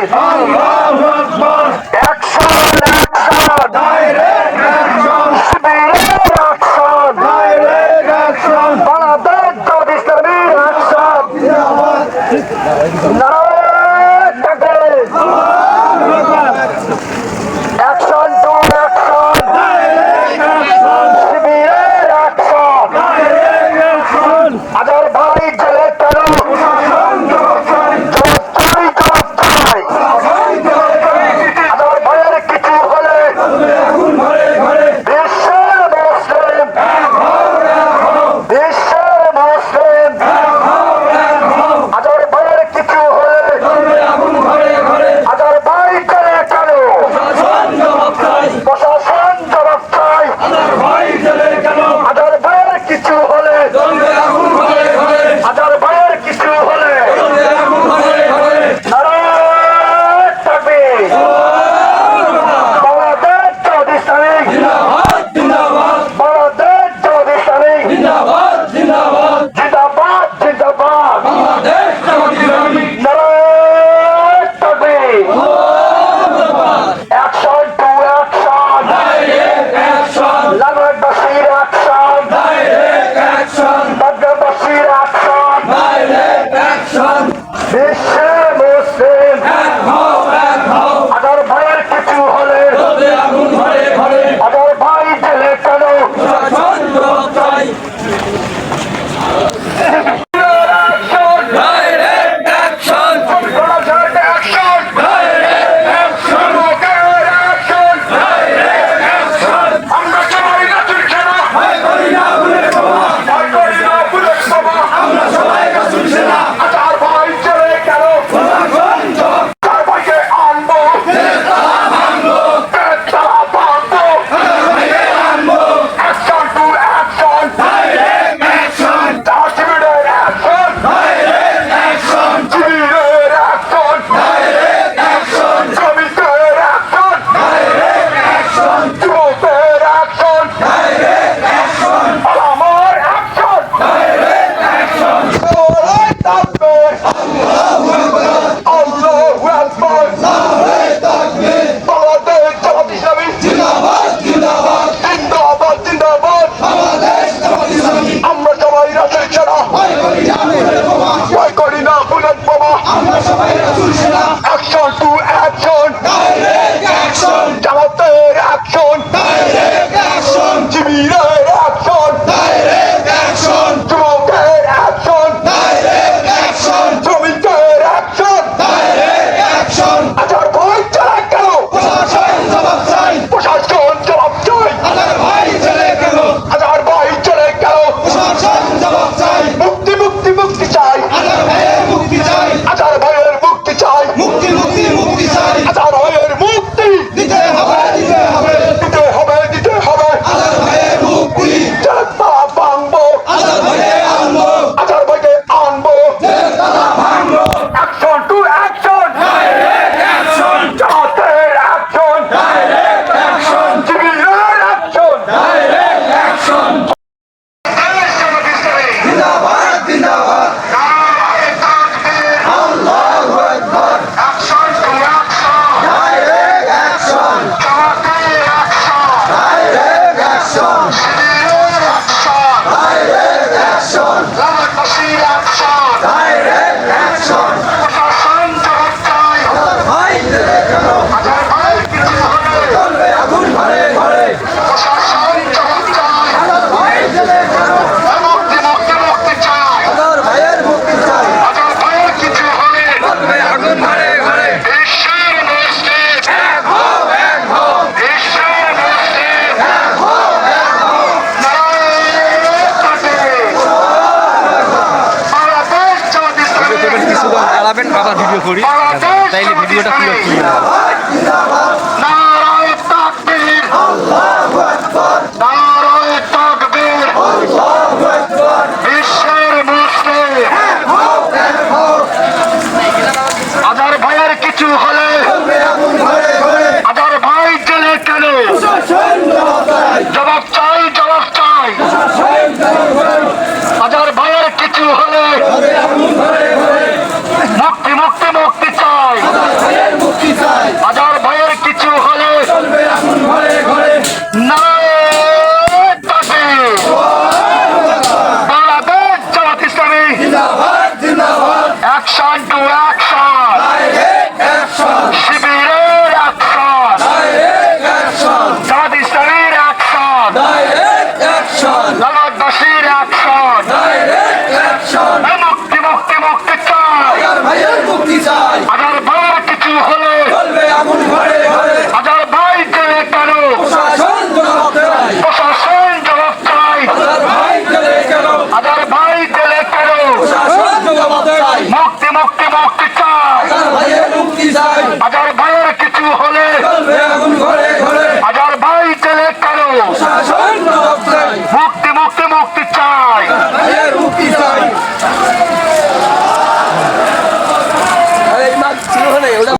Akbar! Akbar! Action! Action! Direct! করছেন করি। তাইলে ভিডিওটা পুরো শিবিরের অ্যাকশন জামাত ইসলামের অ্যাকশন জগৎবাসীর অ্যাকশন মুক্তি মুক্তি মুক্তি চাই হাজার ভাইয়ের কিছু হলে হাজার ভাই জেলে কেন প্রশাসন মুক্তি মুক্তি মুক্তি চাই আমার ভাইয়ের মুক্তি চাই। আমার ভাইয়ের কিছু হলে ঘরে ঘরে।